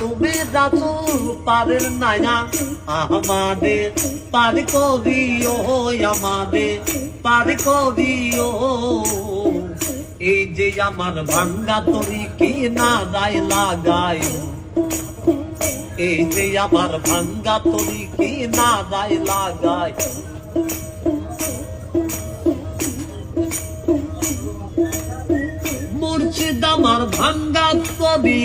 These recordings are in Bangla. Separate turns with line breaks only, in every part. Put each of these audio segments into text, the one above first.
তুমি যাচু পারের নায়া আমাদের পার করিও আমাদের পার করিও। এই যে আমার ভাঙ্গা তরি কি না দায় লাগাই এই যে আমার ভাঙ্গা তরি কি না দায় লাগাই আমার ভাঙ্গা তরি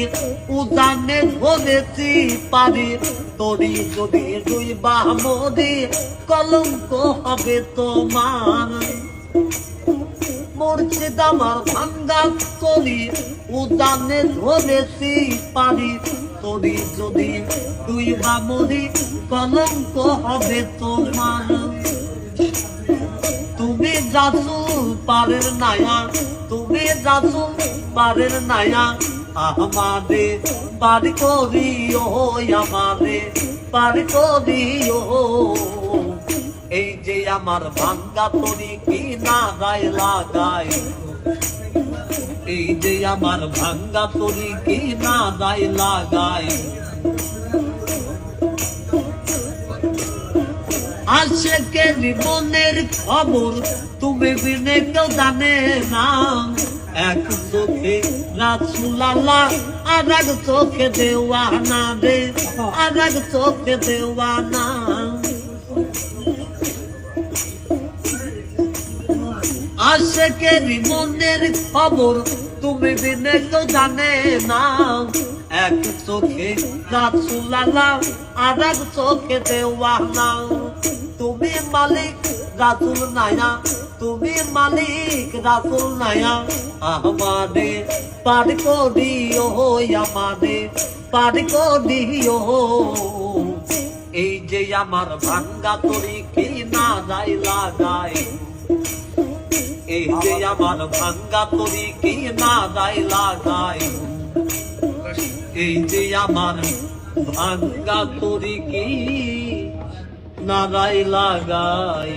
উদানে ধরেছি পারি তরি যদি দুই বামদি কলঙ্ক হবে তোমার। মুর্শিদ আমার ভাঙ্গা তরি উদানে ধরেছি পারি তরি যদি দুই বামদি কলঙ্ক হবে তোমার। তুমি যাচু পারের নায়া তুমি যাচু পারের নায়া আমাদে পারি করিও আমাদে পারি করিও। এই যে আমার ভাঙ্গা তরি কি না গায় লাগাই, এই যে আমার ভাঙ্গা তরি কি না গায় লাগাই। আশেকে জীবনের খবর, তুমি বিনে কেউ জানে না। এক চোখে রাসুলাল্লাহ আর এক চোখে দেওয়ানা রে, আর এক চোখে দেওয়ানা। আশেকে মনের খবর, তুমি বিনে কেউ জানে না। এক চোখে রাসুলাল্লাহ আর এক চোখে দেওয়ানা। রাসুল নায়া তুমি মালিক রাসুল নায়া আমাদে পার করিও আমাদে পার করিও এই যে আমার ভাঙ্গা তরি কি না যাই লাগাই এই যে আমার ভাঙ্গা তরি কি না যাই লাগাই এই যে আমার ভাঙ্গা তরি কি নারাই লাগায়।